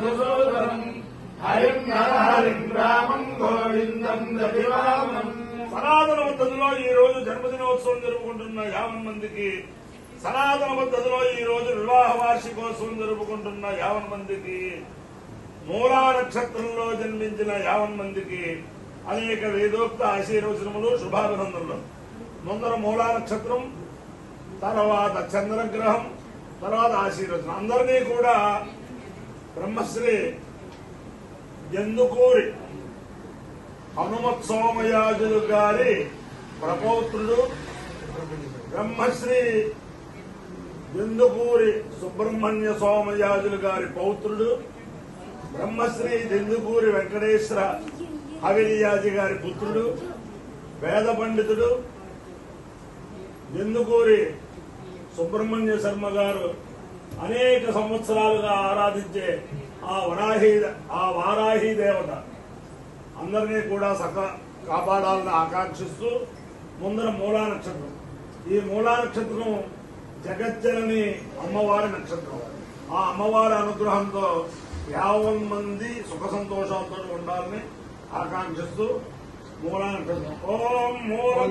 మధుసూదనం హరిం హరిం రామం గోవిందం దివామం సనాతన పద్ధతిలో ఈ రోజు జన్మదినోత్సవం జరుపుకుంటున్న యావన్ మందికి సనాతన పద్ధతిలో ఈ రోజు వివాహ వార్షికోత్సవం జరుపుకుంటున్న యావన్ మందికి మూలా నక్షత్రంలో జన్మించిన యావన్ మందికి అనేక వేదోక్త ఆశీర్వచనములు శుభాభినందనలు. ముందర మూలా నక్షత్రం తర్వాత చంద్రగ్రహం తర్వాత ఆశీర్వచనం. అందరినీ కూడా బ్రహ్మశ్రీ ఎందుకూరి? హనుమత్ సోమయాజులు గారి ప్రపౌత్రుడు బ్రహ్మశ్రీ ఎందుకూరి? సుబ్రహ్మణ్య సోమయాజులు గారి పౌత్రుడు బ్రహ్మశ్రీ దిందుకూరి వెంకటేశ్వర హవిరియాజి గారి పుత్రుడు వేద పండితుడు దిందుకూరి సుబ్రహ్మణ్య శర్మ గారు అనేక సంవత్సరాలుగా ఆరాధించే ఆ వరాహి ఆ వారాహి దేవత. అందరినీ కూడా సక కాపాడాలని ఆకాంక్షిస్తూ ముందర మూలా నక్షత్రం. ఈ మూలా నక్షత్రం జగజ్జనని అమ్మవారి నక్షత్రం. ఆ అమ్మవారి అనుగ్రహంతో యావన్ మంది సుఖ సంతోషాలతో ఉండాలని ఆకాంక్షిస్తూ మూలా నక్షత్రం. ఓం మూలం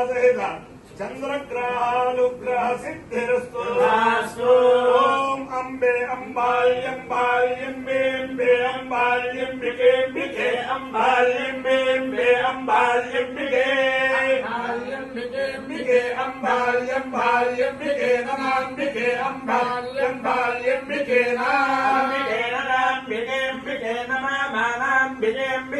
प्रसादयेद चन्द्रग्रहानुग्रह सिद्धिरस्तु ॐ अम्बे अम्बाल्यम्बाल्यम्बेऽम्बे अम्बाल्यम्बिकेऽम्बिके अम्बाल्यम्बेऽम्बे अम्बाल्यम्बिके अम्बाल्यम्बिके अम्बाल्यम्बाल्यम्बिके नमाम्बिके अम्बाल्यम्बाल्यम्बिके नाम्बिके नराम्बिकेऽम्बिके नमानाम्बिकेऽम्बिके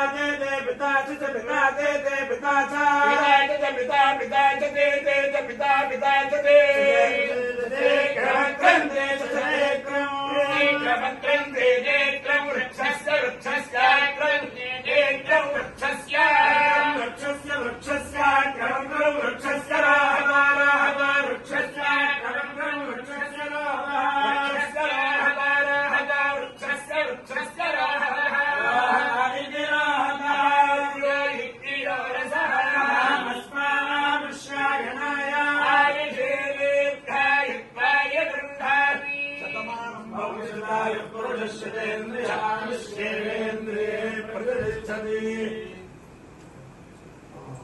पिता च पिता च पिता च पिता च पिता च पिता च पुरुषस्येन्द्रियानिश्चेन्द्रिये प्रतिष्ठति